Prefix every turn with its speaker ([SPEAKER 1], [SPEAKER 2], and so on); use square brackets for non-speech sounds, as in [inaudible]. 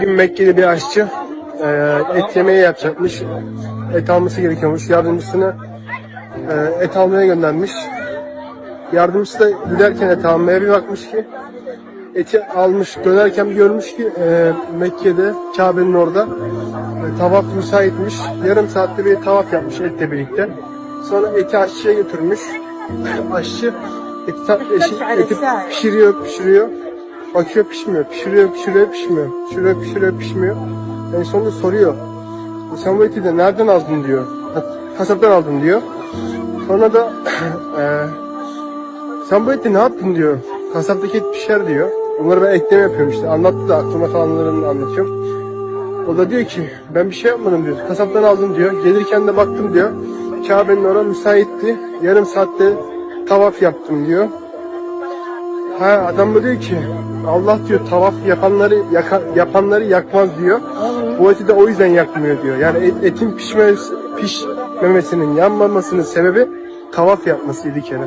[SPEAKER 1] gün Mekke'de bir aşçı e, et yemeği yapacakmış. Et alması gerekiyormuş. Yardımcısını e, et almaya göndermiş. Yardımcısı da giderken et almaya bir bakmış ki eti almış dönerken bir görmüş ki e, Mekke'de Kabe'nin orada e, tavaf müsaitmiş. Yarım saatte bir tavaf yapmış etle birlikte. Sonra eti aşçıya götürmüş. [laughs] Aşçı eti, eşi- eti pişiriyor pişiriyor. Bakıyor pişmiyor, pişiriyor, pişiriyor, pişmiyor. Pişiriyor, pişiriyor, pişmiyor. En sonunda soruyor. Sen bu eti de nereden aldın diyor. "Ha, Kasaptan aldım diyor. Sonra da eee [clears throat] sen bu eti ne yaptın diyor. Kasaptaki et pişer diyor. Bunları ben ekleme yapıyorum işte. Anlattı da aklıma kalanlarını anlatıyorum. O da diyor ki ben bir şey yapmadım diyor. Kasaptan aldım diyor. Gelirken de baktım diyor. Kabe'nin orası müsaitti. Yarım saatte tavaf yaptım diyor. Ha adam da diyor ki Allah diyor tavaf yapanları yaka- yapanları yakmaz diyor. Bu eti de o yüzden yakmıyor diyor. Yani et- etin pişmesi, pişmemesinin yanmamasının sebebi tavaf yapmasıydı kere.